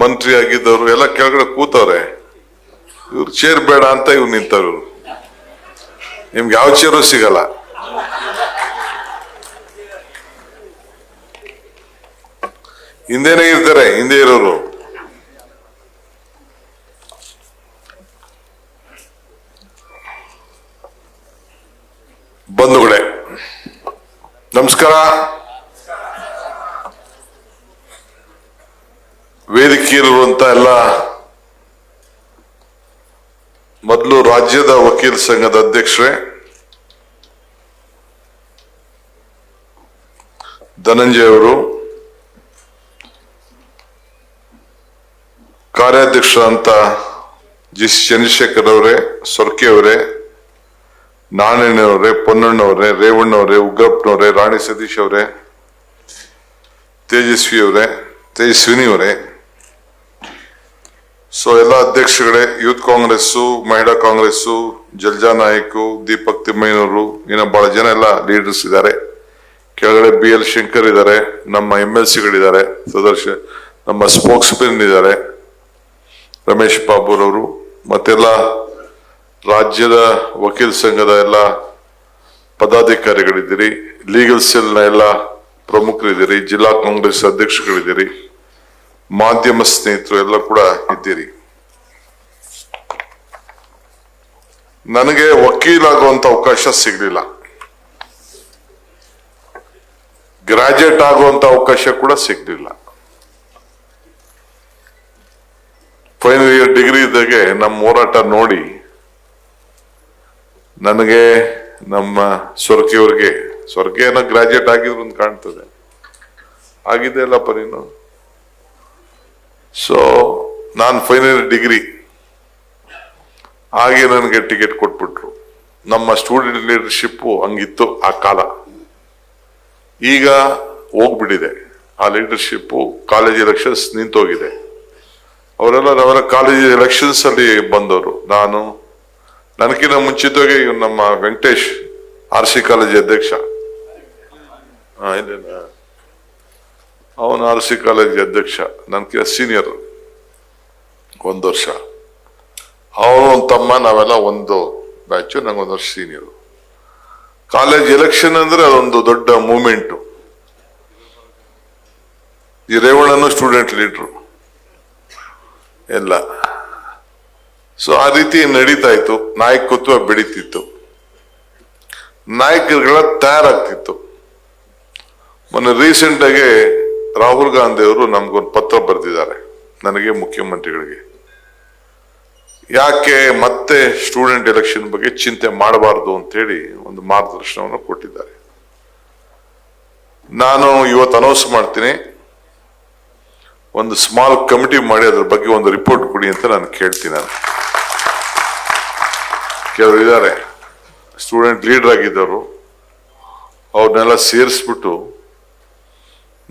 ಮಂತ್ರಿ ಆಗಿದ್ದವರು ಎಲ್ಲ ಕೆಳಗಡೆ ಕೂತವ್ರೆ. ಇವ್ರು ಚೇರ್ ಬೇಡ ಅಂತ ಇವ್ರು ನಿಂತವ್ರು ನಿಮ್ಗೆ ಯಾವ ಚೇರು ಸಿಗಲ್ಲ. ಹಿಂದೆನೇ ಇರ್ತಾರೆ, ಹಿಂದೆ ಇರೋರು. ಬಂಧುಗಳೇ, ನಮಸ್ಕಾರ. ವೇದಿಕೆಯಲ್ಲಿರುವಂತ ಎಲ್ಲ ಮೊದಲು ರಾಜ್ಯದ ವಕೀಲ ಸಂಘದ ಅಧ್ಯಕ್ಷರೇ, ಧನಂಜಯ ಅವರು ಕಾರ್ಯಾಧ್ಯಕ್ಷರಂತ ಜಿ ಸಿ ಚಂದ್ರಶೇಖರ್ ಅವರೇ, ಸೊರ್ಕೆ ಅವರೇ ನಾರಾಯಣವರೇ ಪೊನ್ನಣ್ಣವರೇ ರೇವಣ್ಣವರೇ ಉಗ್ರಪ್ಪನವರೇ ರಾಣಿ ಸತೀಶ್ ಅವರೇ, ತೇಜಸ್ವಿ ಅವರೇ, ತೇಜಸ್ವಿನಿ ಅವರೇ ಸೊ ಎಲ್ಲ ಅಧ್ಯಕ್ಷಗಳೇ, ಯೂತ್ ಕಾಂಗ್ರೆಸ್ಸು, ಮಹಿಳಾ ಕಾಂಗ್ರೆಸ್ಸು, ಜಲ್ಜಾ ನಾಯ್ಕು, ದೀಪಕ್ ತಿಮ್ಮಯ್ಯನವರು, ಇನ್ನು ಬಹಳ ಜನ ಎಲ್ಲ ಲೀಡರ್ಸ್ ಇದ್ದಾರೆ. ಕೆಳಗಡೆ ಬಿ ಎಲ್ ಶಂಕರ್ ಇದ್ದಾರೆ, ನಮ್ಮ ಎಂ ಎಲ್ ಸಿಗಳಿದ್ದಾರೆ, ಸದರ್ಶ, ನಮ್ಮ ಸ್ಪೋಕ್ಸ್ ಮೆನ್ ಇದ್ದಾರೆ, ರಮೇಶ್ ಬಾಬುರವರು, ಮತ್ತೆಲ್ಲ ರಾಜ್ಯದ ವಕೀಲ ಸಂಘದ ಎಲ್ಲ ಪದಾಧಿಕಾರಿಗಳಿದ್ದೀರಿ ಲೀಗಲ್ ಸೆಲ್ನ ಎಲ್ಲ ಪ್ರಮುಖರಿದ್ದೀರಿ, ಜಿಲ್ಲಾ ಕಾಂಗ್ರೆಸ್ ಅಧ್ಯಕ್ಷಗಳಿದ್ದೀರಿ. ಮಾಧ್ಯಮ ಸ್ನೇಹಿತರು ಎಲ್ಲ ಕೂಡ ಇದ್ದೀರಿ. ನನಗೆ ವಕೀಲಾಗುವಂತ ಅವಕಾಶ ಸಿಗಲಿಲ್ಲ. ಗ್ರಾಜುಯೇಟ್ ಆಗುವಂತ ಅವಕಾಶ ಕೂಡ ಸಿಗಲಿಲ್ಲ. ಫೈನಲ್ ಇಯರ್ ಡಿಗ್ರಿ ಇದ್ದಾಗೆ ನಮ್ಮ ಹೋರಾಟ ನೋಡಿ ನನಗೆ ನಮ್ಮ ಸ್ವರ್ಗಿಯವ್ರಿಗೆ ಸ್ವರ್ಗೆ ಏನೋ ಗ್ರಾಜುಯೇಟ್ ಆಗಿದ್ರು ಅಂತ ಕಾಣ್ತದೆ. ಆಗಿದೆ ಅಲ್ಲಪ್ಪ ನೀನು ಸೊ ನಾನು ಫೈನಲ್ ಡಿಗ್ರಿ ಹಾಗೆ ನನಗೆ ಟಿಕೆಟ್ ಕೊಟ್ಬಿಟ್ರು. ನಮ್ಮ ಸ್ಟೂಡೆಂಟ್ ಲೀಡರ್ಶಿಪ್ ಹಂಗಿತ್ತು ಆ ಕಾಲ. ಈಗ ಹೋಗ್ಬಿಟ್ಟಿದೆ. ಆ ಲೀಡರ್ಶಿಪ್ ಕಾಲೇಜ್ ಎಲೆಕ್ಷನ್ಸ್ ನಿಂತೋಗಿದೆ. ಅವರೆಲ್ಲ ಅವರ ಕಾಲೇಜ್ ಎಲೆಕ್ಷನ್ಸ್ ಅಲ್ಲಿ ಬಂದವರು. ನಾನು, ನನಗಿನ್ನ ಮುಂಚಿತವಾಗಿ ನಮ್ಮ ವೆಂಕಟೇಶ್ ಆರ್ ಸಿ ಕಾಲೇಜ್ ಅಧ್ಯಕ್ಷ? ಅವನು ಆರ್ ಸಿ ಕಾಲೇಜ್ ಅಧ್ಯಕ್ಷ ನನಗೆ ಸೀನಿಯರ್ ಒಂದು ವರ್ಷ. ಅವನು ಒಂದು ತಮ್ಮ, ನಾವೆಲ್ಲ ಒಂದು ಬ್ಯಾಚು ಒಂದು ವರ್ಷ ಸೀನಿಯರು ಕಾಲೇಜ್ ಎಲೆಕ್ಷನ್ ಅಂದ್ರೆ ಅದೊಂದು ದೊಡ್ಡ ಮೂಮೆಂಟು ಈ ರೇವಣ್ಣನು ಸ್ಟೂಡೆಂಟ್ ಲೀಡ್ರು ಎಲ್ಲ. ಸೊ ಆ ರೀತಿ ನಡೀತಾ ಇತ್ತು. ನಾಯಕತ್ವ ಬೆಳೀತಿತ್ತು. ನಾಯಕರುಗಳ ತಯಾರಾಗ್ತಿತ್ತು. ಮೊನ್ನೆ ರೀಸೆಂಟ್ ಆಗಿ ರಾಹುಲ್ ಗಾಂಧಿ ಅವರು ನಮ್ಗೊಂದು ಪತ್ರ ಬರೆದಿದ್ದಾರೆ, ನನಗೆ ಮುಖ್ಯಮಂತ್ರಿಗಳಿಗೆ. ಯಾಕೆ ಮತ್ತೆ ಸ್ಟೂಡೆಂಟ್ ಎಲೆಕ್ಷನ್ ಬಗ್ಗೆ ಚಿಂತೆ ಮಾಡಬಾರದು ಅಂತೇಳಿ ಒಂದು ಮಾರ್ಗದರ್ಶನವನ್ನು ಕೊಟ್ಟಿದ್ದಾರೆ. ನಾನು ಇವತ್ತು ಅನೌನ್ಸ್ ಮಾಡ್ತೀನಿ, ಒಂದು ಸ್ಮಾಲ್ ಕಮಿಟಿ ಮಾಡಿ ಅದ್ರ ಬಗ್ಗೆ ಒಂದು ರಿಪೋರ್ಟ್ ಕೊಡಿ ಅಂತ ನಾನು ಕೇಳ್ತೀನಿ ನಾನು. ಕೆಲವರು ಇದ್ದಾರೆ, ಸ್ಟೂಡೆಂಟ್ ಲೀಡರ್ ಆಗಿದ್ದವರು, ಅವ್ರನ್ನೆಲ್ಲ ಸೇರಿಸ್ಬಿಟ್ಟು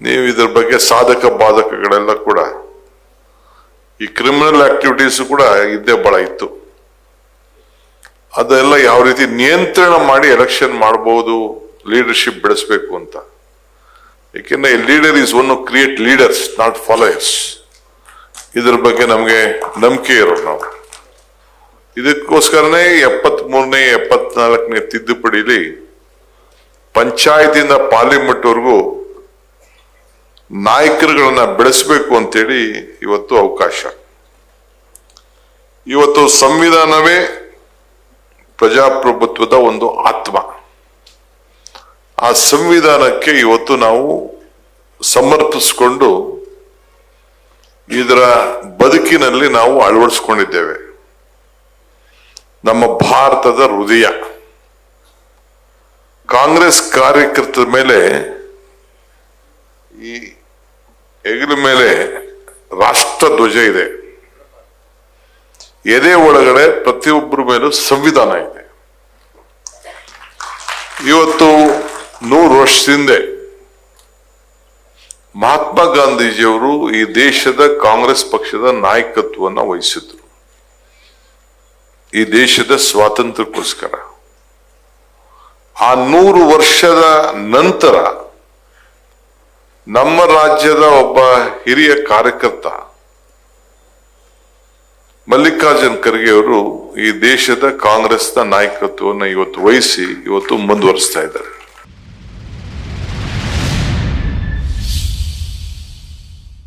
ನೀವು ಇದ್ರ ಬಗ್ಗೆ ಸಾಧಕ ಬಾಧಕಗಳೆಲ್ಲ ಕೂಡ, ಈ ಕ್ರಿಮಿನಲ್ ಆಕ್ಟಿವಿಟೀಸ್ ಕೂಡ ಇದ್ದೇ ಬಹಳ ಇತ್ತು. ಅದೆಲ್ಲ ಯಾವ ರೀತಿ ನಿಯಂತ್ರಣ ಮಾಡಿ ಎಲೆಕ್ಷನ್ ಮಾಡಬಹುದು ಲೀಡರ್ಶಿಪ್ ಬೆಳೆಸಬೇಕು ಅಂತ. ಏಕೆಂದ್ರೆ leader is one create leaders not followers ಇದ್ರ ಬಗ್ಗೆ ನಮಗೆ ನಂಬಿಕೆ ಇರೋರು ನಾವು. ಇದಕ್ಕೋಸ್ಕರನೇ ಎಪ್ಪತ್ತ್ ಮೂರನೇ ಎಪ್ಪತ್ನಾಲ್ಕನೇ ತಿದ್ದುಪಡಿಲಿ ಪಂಚಾಯತಿಯಿಂದ ಪಾರ್ಲಿಮೆಂಟ್ ವರೆಗೂ ನಾಯಕರುಗಳನ್ನ ಬೆಳೆಸಬೇಕು ಅಂತೇಳಿ ಇವತ್ತು ಅವಕಾಶ. ಇವತ್ತು ಸಂವಿಧಾನವೇ ಪ್ರಜಾಪ್ರಭುತ್ವದ ಒಂದು ಆತ್ಮ. ಆ ಸಂವಿಧಾನಕ್ಕೆ ಇವತ್ತು ನಾವು ಸಮರ್ಪಿಸಿಕೊಂಡು ಇದರ ಬದುಕಿನಲ್ಲಿ ನಾವು ಅಳವಡಿಸ್ಕೊಂಡಿದ್ದೇವೆ. ನಮ್ಮ ಭಾರತದ ಹೃದಯ. ಕಾಂಗ್ರೆಸ್ ಕಾರ್ಯಕರ್ತರ ಮೇಲೆ ಈ ಹೆಗಲ ಮೇಲೆ ರಾಷ್ಟ್ರ ಧ್ವಜ ಇದೆ. ಎದೆ ಒಳಗಡೆ ಪ್ರತಿಯೊಬ್ಬರ ಮೇಲೂ ಸಂವಿಧಾನ ಇದೆ. ಇವತ್ತು ನೂರು ವರ್ಷದಿಂದ ಮಹಾತ್ಮ ಗಾಂಧೀಜಿಯವರು ಈ ದೇಶದ ಕಾಂಗ್ರೆಸ್ ಪಕ್ಷದ ನಾಯಕತ್ವವನ್ನು ವಹಿಸಿದ್ರು. ಈ ದೇಶದ ಸ್ವಾತಂತ್ರ್ಯಕ್ಕೋಸ್ಕರ. ಆ ನೂರು ವರ್ಷದ ನಂತರ ನಮ್ಮ ರಾಜ್ಯದ ಒಬ್ಬ ಹಿರಿಯ ಕಾರ್ಯಕರ್ತ ಮಲ್ಲಿಕಾರ್ಜುನ್ ಖರ್ಗೆ ಅವರು ಈ ದೇಶದ ಕಾಂಗ್ರೆಸ್ನ ನಾಯಕತ್ವವನ್ನು ಇವತ್ತು ವಹಿಸಿ ಇವತ್ತು ಮುಂದುವರಿಸ್ತಾ ಇದ್ದಾರೆ.